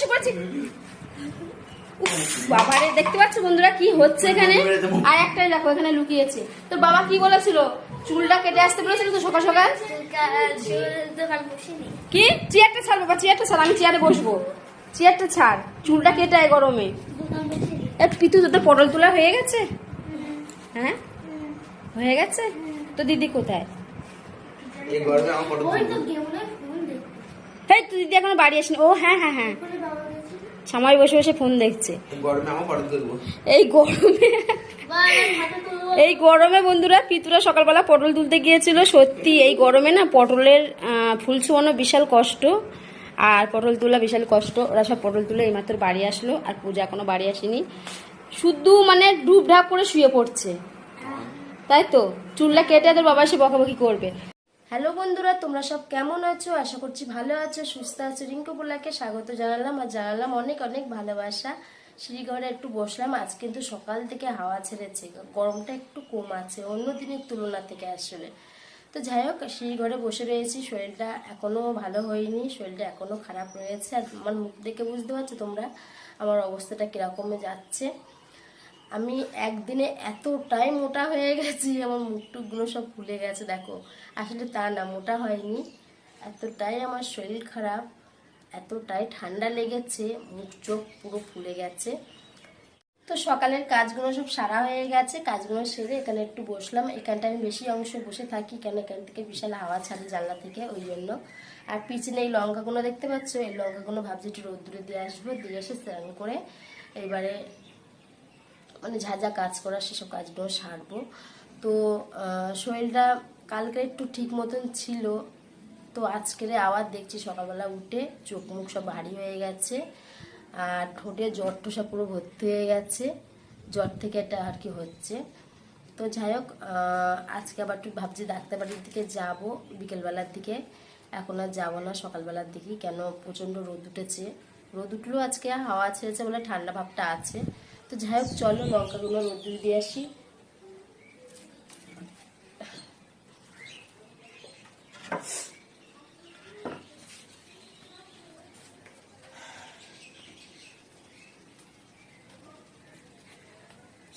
বসে পড়েছি। বাবারে দেখতে পাচ্ছ বন্ধুরা কি হচ্ছে এখানে? আর একটাই দেখো এখানে লুকিয়েছে। তোর বাবা কি বলেছিল? চুলটা কেটে আসতে বলেছিল তো সকাল সকাল? কি? চেয়ারটা ছাড় বাবা চেয়ারটা ছাড় আমি চেয়ারে বসবো। চেয়ারটা ছাড় চুলটা কেটে আয় গরমে। পিতু তোর পটল তোলা হয়ে গেছে? হ্যাঁ? হয়ে গেছে? তো দিদি কোথায়? এই গরমে আমার ফটো তাই তুই দিদি এখনও বাড়ি আসেনি ও হ্যাঁ হ্যাঁ হ্যাঁ। সামাই বসে বসে ফোন দেখছে। এই গরমে এই গরমে বন্ধুরা পিতুরা সকালবেলা পটল তুলতে গিয়েছিল। সত্যি এই গরমে না পটলের ফুল ছোয়ানো বিশাল কষ্ট। আর পটল তোলা বিশাল কষ্ট। ওরা সব পটল তুলে এইমাত্র বাড়ি আসলো আর পূজা এখনও বাড়ি আসেনি। শুধু মানে ডুব ঢাপ করে শুয়ে পড়ছে। তাই তো? চুলটা কেটে তোর বাবা এসে বকাবকি করবে। হ্যালো বন্ধুরা, তোমরা সব কেমন আছো? আশা করছি ভালো আছো, সুস্থ আছো। রিঙ্কু পোলাকে স্বাগত জানালাম আর জানালাম অনেক অনেক ভালোবাসা। শ্রীঘরে একটু বসলাম, আজ কিন্তু সকাল থেকে হাওয়া ছেড়েছে, গরমটা একটু কম আছে, অন্য দিনের তুলনা থেকে আসলে। তো যাই হোক শ্রীঘরে বসে রয়েছি, শরীরটা এখনও ভালো হয়নি, শরীরটা এখনও খারাপ রয়েছে। আর আমার মুখ দেখে বুঝতে পারছ তোমরা, আমার অবস্থাটা কিরকমে যাচ্ছে। আমি একদিনে এতটাই মোটা হয়ে গেছি, আমার মুখ টুকগুলো সব ফুলে গেছে, দেখো। আসলে তা না, মোটা হয়নি। এতটাই আমার শরীর খারাপ, এতটাই ঠান্ডা লেগেছে, মুখ চোখ পুরো ফুলে গেছে। তো সকালের কাজগুলো সব সারা হয়ে গেছে, কাজগুলো সেরে এখানে একটু বসলাম। এখানটা আমি বেশি অংশ বসে থাকি, কেন এখান থেকে বিশাল হাওয়া ছাড়ে জানলা থেকে, ওই জন্য। আর পিছনে এই লঙ্কাগুলো দেখতে পাচ্ছ? এই লঙ্কাগুলো ভাবছি একটু রোদ্দুরে দিয়ে আসব, দিয়ে এসে স্নান করে এবারে মানে যা যা কাজ করার সেসব কাজগুলো সারবো। তো শরীরটা কালকে একটু ঠিক মতন ছিল। তো আজকের আবার দেখছি সকালবেলা উঠে চোখ মুখ সব ভারী হয়ে গেছে। আর ঠোঁটে জ্বর টোসা পুরো ভর্তি হয়ে গেছে। জ্বর থেকে এটা আর কি হচ্ছে। তো যাই হোক আজকে আবার একটু ভাবছি ডাক্তার বাড়ির দিকে যাব। বিকেলবেলার দিকে। এখন আর যাব না সকালবেলার দিকে কেন? প্রচণ্ড রোদ উঠেছে। রোদ উঠলেও আজকে হাওয়া ছেড়েছে বলে ঠান্ডা ভাবটা আছে। তো যাই হোক, চলো লঙ্কাগুলো রোদ দিয়ে আসি।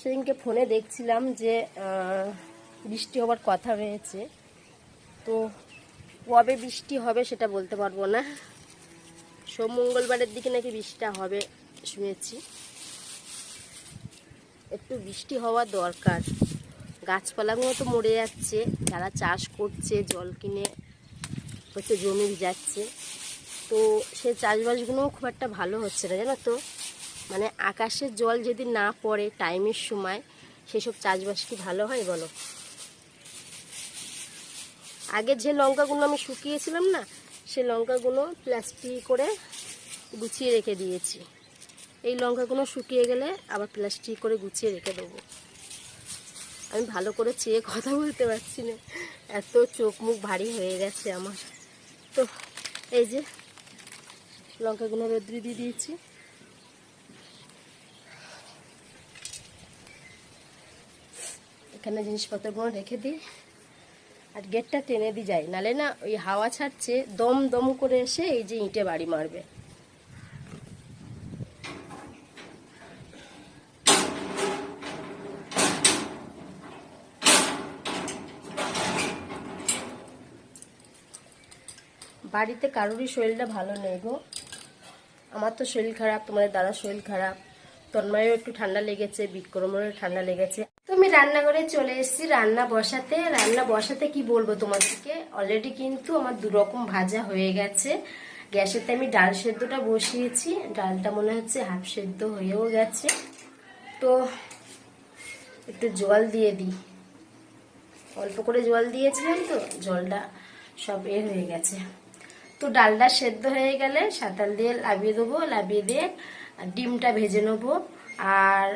সেদিনকে ফোনে দেখছিলাম যে বৃষ্টি হবার কথা রয়েছে। তো কবে বৃষ্টি হবে সেটা বলতে পারব না। সোম মঙ্গলবারের দিকে নাকি বৃষ্টিটা হবে শুনেছি। একটু বৃষ্টি হওয়া দরকার। গাছপালাগুলো তো মরে যাচ্ছে, যারা চাষ করছে, জল কিনে হচ্ছে জমি যাচ্ছে। তো সে চাষবাসগুলোও খুব একটা ভালো হচ্ছে না, জানো তো? মানে আকাশের জল যদি না পড়ে টাইমের সময়, সেসব চাষবাস কি ভালো হয় বলো? আগে যে লঙ্কাগুলো আমি শুকিয়েছিলাম না, সে লঙ্কাগুলো প্লাস্টিক করে গুছিয়ে রেখে দিয়েছি। এই লঙ্কাগুলো শুকিয়ে গেলে আবার প্লাস্টিক করে গুছিয়ে রেখে দেবো। আমি ভালো করে চেয়ে কথা বলতে পারছি না। এত চোখ মুখ ভারী হয়ে গেছে আমার। তো এই যে লঙ্কাগুলো রোদ্রি দিয়ে দিয়েছি। এখানে জিনিসপত্রগুলো রেখে দিই। আর গেটটা টেনে দিয়ে যায় নালে না ওই হাওয়া ছাড়ছে দম দম করে এসে এই যে ইঁটে বাড়ি মারবে। বাড়িতে কারোরই শরীরটা ভালো নেই গো। আমার তো শরীর খারাপ, তোমাদের দাদার শরীর খারাপ। তন্ময়েরও একটু ঠান্ডা লেগেছে, বিক্রমেরও ঠান্ডা লেগেছে। তো আমি রান্নাঘরে চলে এসেছি রান্না বসাতে। রান্না বসাতে কি বলব তোমাদেরকে? অলরেডি কিন্তু আমার দু রকম ভাজা হয়ে গেছে। গ্যাসেতে আমি ডাল সেদ্ধটা বসিয়েছি। ডালটা মনে হচ্ছে হাফ সেদ্ধ হয়েও গেছে। তো একটু জল দিয়ে দিই। অল্প করে জল দিয়েছিলাম তো, জলটা সব এ হয়ে গেছে। তো ডালটা সেদ্ধ হয়ে গেলে সাঁতাল দিয়ে লাভিয়ে দেবো লাভিয়ে দিয়ে ডিমটা ভেজে নেব। আর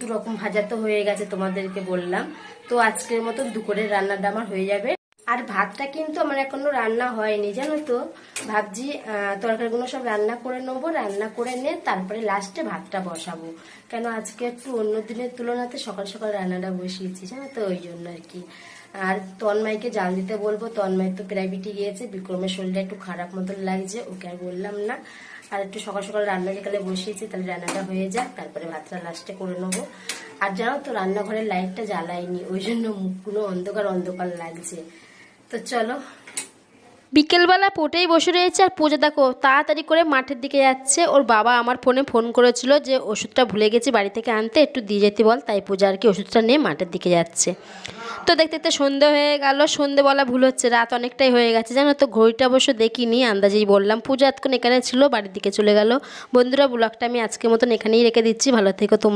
দু রকম ভাজা তো হয়ে গেছে তোমাদেরকে বললাম। তো আজকের মতন দুপুরের রান্নাটা আমার হয়ে যাবে। আর ভাতটা কিন্তু আমার এখনও রান্না হয়নি, জানো তো? ভাবছি তরকারিগুলো সব রান্না করে নেব, রান্না করে নিয়ে তারপরে লাস্টে ভাতটা বসাবো। কেন আজকে একটু অন্য দিনের তুলনাতে সকাল সকাল রান্নাটা বসিয়েছি, জানো তো? ওই জন্য আর কি। আর তন্ময়কে জাল দিতে বলব, তন্ময় তো প্রাইভেটে গিয়েছে, বিক্রমের শরীরটা একটু খারাপ মতন লাগছে, ওকে আর বললাম না। আর একটু সকাল সকাল রান্না যেকালে বসিয়েছি, তাহলে রান্নাটা হয়ে যাক, তারপরে ভাতটা লাস্টে করে নেব। আর জানো তো, রান্নাঘরের লাইটটা জ্বালাইনি ওই জন্য মুখগুলো অন্ধকার অন্ধকার লাগছে। তো চলো। বিকেলবেলা পোটেই বসে রয়েছে আর পূজা, দেখো, তাড়াতাড়ি করে মাঠের দিকে যাচ্ছে। ওর বাবা আমার ফোনে ফোন করেছিল যে ওষুধটা ভুলে গেছি, বাড়ি থেকে আনতে একটু দিয়ে যেতে বল। তাই পূজা আর কি ওষুধটা নিয়ে মাঠের দিকে যাচ্ছে। তো দেখতে দেখতে সন্ধে হয়ে গেল সন্ধে বলা ভুল হচ্ছে, রাত অনেকটাই হয়ে গেছে, জানো তো, ঘড়িটা অবশ্য দেখিনি, আন্দাজেই বললাম। পূজা এতক্ষণ এখানে ছিল, বাড়ির দিকে চলে গেল। বন্ধুরা, ব্লগটা আমি আজকের মতন এখানেই রেখে দিচ্ছি, ভালো থেকো তোমরা।